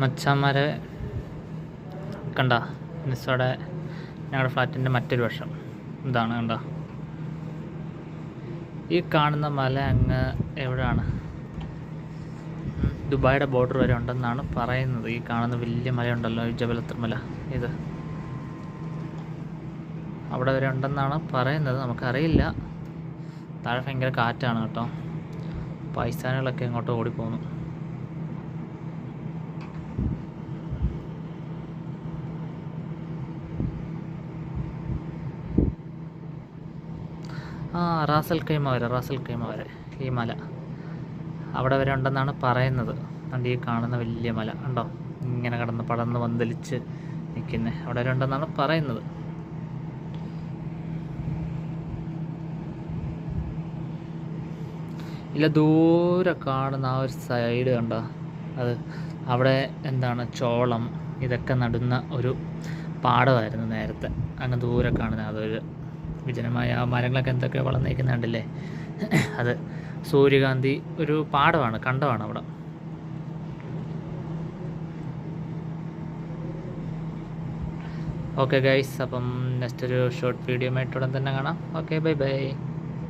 മച്ചാന്മാരെ കണ്ട? മിസ്സോടെ ഞങ്ങളുടെ ഫ്ലാറ്റിന്റെ മറ്റൊരു വശം. ഇതാണ് കണ്ട? ഈ കാണുന്ന മല അങ്ങ് എവിടെയാണ് ദുബായുടെ ബോർഡർ വരെ ഉണ്ടെന്നാണ് പറയുന്നത്. ഈ കാണുന്ന വലിയ മലയുണ്ടല്ലോ ഈ ജബലത്തർ മല. ഇത് അവിടെ വരെ ഉണ്ടെന്നാണ് പറയുന്നത്. നമുക്കറിയില്ല. താഴെ ഭയങ്കര കാറ്റാണ് കേട്ടോ. പൈസാനുകളൊക്കെ ഇങ്ങോട്ട് ഓടിപ്പോകുന്നു. ആ റാസൽ കൈമ വരെ റാസൽ കൈമ വരെ ഈ മല. അവിടെ വരെ ഉണ്ടെന്നാണ് പറയുന്നത്. അതുകൊണ്ട് ഈ കാണുന്ന വലിയ മല ഉണ്ടോ ഇങ്ങനെ കടന്ന് പടന്ന് വന്തലിച്ച് നിൽക്കുന്നത് അവിടെ വരെ ഉണ്ടെന്നാണ് പറയുന്നത്. ഇല്ല ദൂരെ കാണുന്ന ആ ഒരു സൈഡ് കണ്ടോ? അത് അവിടെ എന്താണ് ചോളം ഇതൊക്കെ നടുന്ന ഒരു പാടമായിരുന്നു നേരത്തെ. അങ്ങ് ദൂരെ കാണുന്ന അതൊരു വിജനമായ ആ മരങ്ങളൊക്കെ എന്തൊക്കെ വളർന്നേക്കുന്ന കണ്ടില്ലേ അത് സൂര്യകാന്തി ഒരു പാടമാണ് കണ്ടമാണ് അവിടെ. ഓക്കെ ഗൈസ് അപ്പം നെക്സ്റ്റ് ഒരു ഷോർട്ട് വീഡിയോ ആയിട്ട് ഉടൻ തന്നെ കാണാം. Okay bye bye